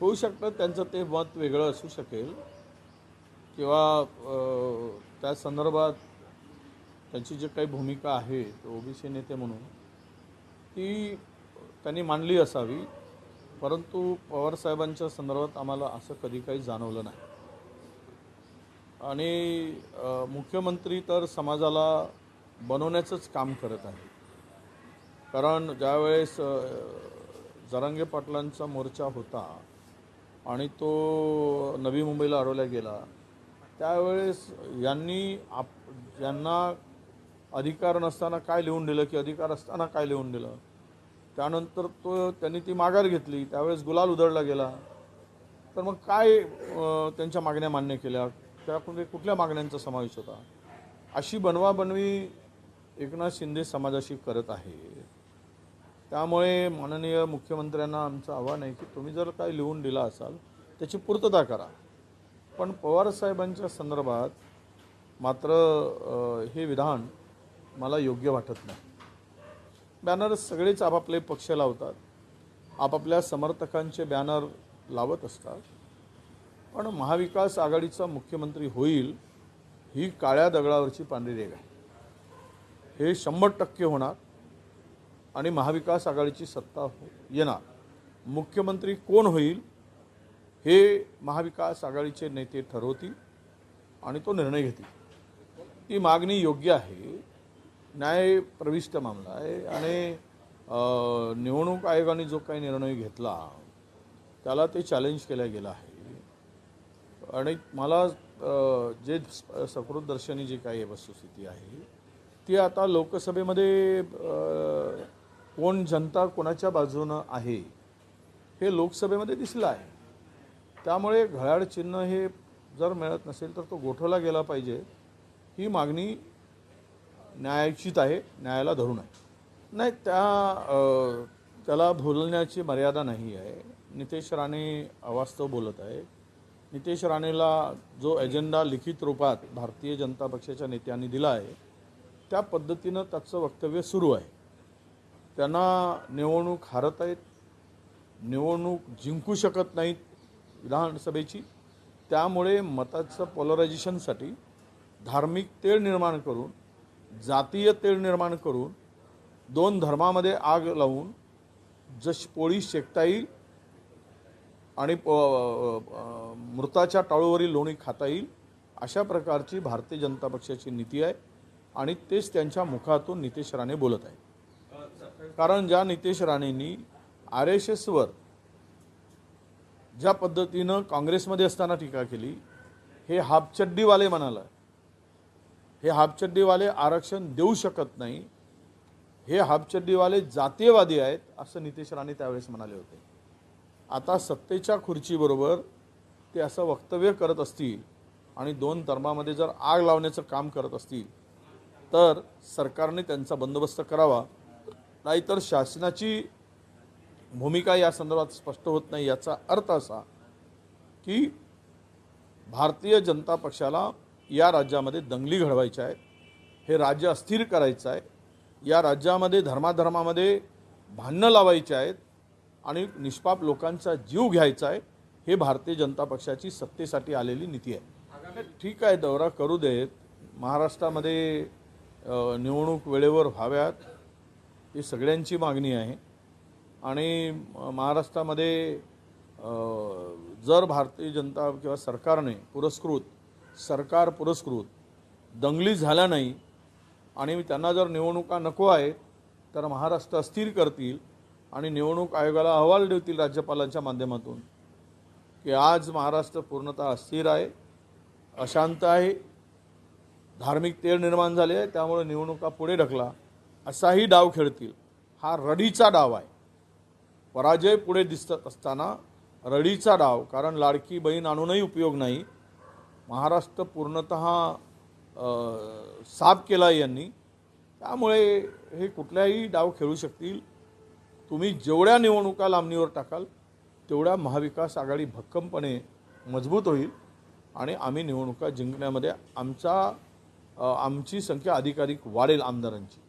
होऊ शकतं त्यांचं ते मत वेगळं असू शकेल. किंवा त्या संदर्भात त्यांची जी काही भूमिका आहे ओबीसी नेते म्हणून ती त्यांनी मांडली असावी. परंतु पवारसाहेबांच्या संदर्भात आम्हाला असं कधी काही जाणवलं नाही. आणि मुख्यमंत्री तर समाजाला बनवण्याचंच काम करत आहे कारण ज्यावेळेस जरांगे पाटलांचा मोर्चा होता आणि तो नवी मुंबईला अडवला गेला. त्यावेळेस यांनी आप यांना अधिकार नसताना काय लिहून दिलं की अधिकार असताना काय लिहून दिलं? त्यानंतर तो त्यांनी ती माघार घेतली. त्यावेळेस गुलाल उधळला गेला. तर मग काय त्यांच्या मागण्या मान्य केल्या? त्यामध्ये कुठल्या मागण्यांचा समावेश होता? अशी बनवाबनवी एकनाथ शिंदे समाजाशी करत आहे. त्यामुळे माननीय मुख्यमंत्र्यांना आमचं आव्हान आहे की तुम्ही जर काय लिहून दिला असाल त्याची पूर्तता करा. पण पवारसाहेबांच्या संदर्भात मात्र हे विधान मला योग्य वाटत नाही. बॅनर सगळेच आपापले पक्ष लावतात. आपापल्या समर्थकांचे बॅनर लावत असतात. पण महाविकास आघाडीचा मुख्यमंत्री होईल ही काळ्या दगडावरची पांढरी रेग आहे. हे शंभर टक्के होणार. आणि महाविकास आघाडीची सत्ता हो- येणार. मुख्यमंत्री कोण होईल हे महाविकास आघाडीचे नेते ठरवतील आणि तो निर्णय घेतील. ती मागणी योग्य आहे. न्याय प्रविष्ट मामला आहे आणि निवडणूक आयोगाने जो काही निर्णय घेतला त्याला ते चॅलेंज केला गेलं आहे. आणि मला जे सकृतदर्शनी जी काही वस्तुस्थिती आहे ती आता लोकसभेमध्ये कोण जनता कोणाच्या बाजूनं आहे हे लोकसभेमध्ये दिसलं आहे. त्यामुळे घड्याळ चिन्ह हे जर मिळत नसेल तर तो गोठवला गेला पाहिजे. ही मागणी न्यायाचीच आहे न्यायाला धरून आहे. नाही त्या त्याला बोलण्याची मर्यादा नाही आहे. नितेश राणे अवास्तव बोलत आहे. नितेश राणेला जो एजेंडा लिखित रूपात भारतीय जनता पक्षाच्या नेत्यांनी दिला आहे त्या पद्धतीनं त्याचं वक्तव्य सुरू आहे. त्यांना निवडणूक हारत आहेत निवडणूक जिंकू शकत नाहीत विधानसभेची. त्यामुळे मताचं पॉलरायझेशनसाठी धार्मिक तेळ निर्माण करून जातीय तेळ निर्माण करून दोन धर्मामध्ये आग लावून जशी पोळी शेकता येईल आणि प- मृताच्या टाळूवरील लोणी खाता येईल अशा प्रकारची भारतीय जनता पक्षाची नीती आहे आणि तेच त्यांच्या मुखातून नितेश राणे बोलत आहे कारण ज्या नितेश राणेंनी आर एस एसवर ज्या पद्धतीनं काँग्रेसमध्ये असताना टीका केली हे हापचड्डीवाले म्हणाला. हे हापचड्डीवाले आरक्षण देऊ शकत नाही. हे हापचड्डीवाले जातीयवादी आहेत असं नितेश राणे त्यावेळेस म्हणाले होते. आता सत्तेच्या खुर्चीबरोबर ते असं वक्तव्य करत असतील आणि दोन धर्मामध्ये जर आग लावण्याचं काम करत असतील तर सरकारने त्यांचा बंदोबस्त करावा. नाहीतर शासनाची भूमिका या संदर्भात स्पष्ट होत नाही याचा अर्थ असा की भारतीय जनता पक्षाला या राज्यामध्ये दंगली घडवायच्या आहेत हे राज्य अस्थिर करायचं आहे या राज्यामध्ये धर्माधर्मामध्ये भांडणं लावायची आहेत आणि निष्पाप लोकांचा जीव घ्यायचा आहे हे भारतीय जनता पक्षाची सत्तेसाठी आलेली नीती आहे. ठीक आहे दौरा करू देत महाराष्ट्रामध्ये निवडणूक वेळेवर व्हाव्यात. ही सगळ्यांची मागणी आहे. आणि महाराष्ट्रामध्ये जर भारतीय जनता किंवा सरकारने पुरस्कृत सरकार पुरस्कृत दंगली झाल्या नाही आणि त्यांना जर निवडणुका नको आहेत तर महाराष्ट्र अस्थिर करतील आणि निवडणूक आयोगाला अहवाल देतील राज्यपालांच्या माध्यमातून की आज महाराष्ट्र पूर्णतः अस्थिर आहे अशांत आहे धार्मिक तेढ निर्माण झाले आहे त्यामुळे निवडणुका पुढे ढकला. असाही डाव खेळतील. हा रडीचा डाव आहे. पराजय पुढे दिसत असताना रडीचा डाव कारण लाडकी बहीण आणूनही उपयोग नाही. महाराष्ट्र पूर्णत साफ केला यांनी. त्यामुळे हे कुठल्याही डाव खेळू शकतील. तुम्ही जेवढ्या निवडणुका लांबणीवर टाकाल तेवढ्या महाविकास आघाडी भक्कमपणे मजबूत होईल आणि आम्ही निवडणुका जिंकण्यामध्ये आमचा आमची संख्या अधिकाधिक वाढेल आमदारांची.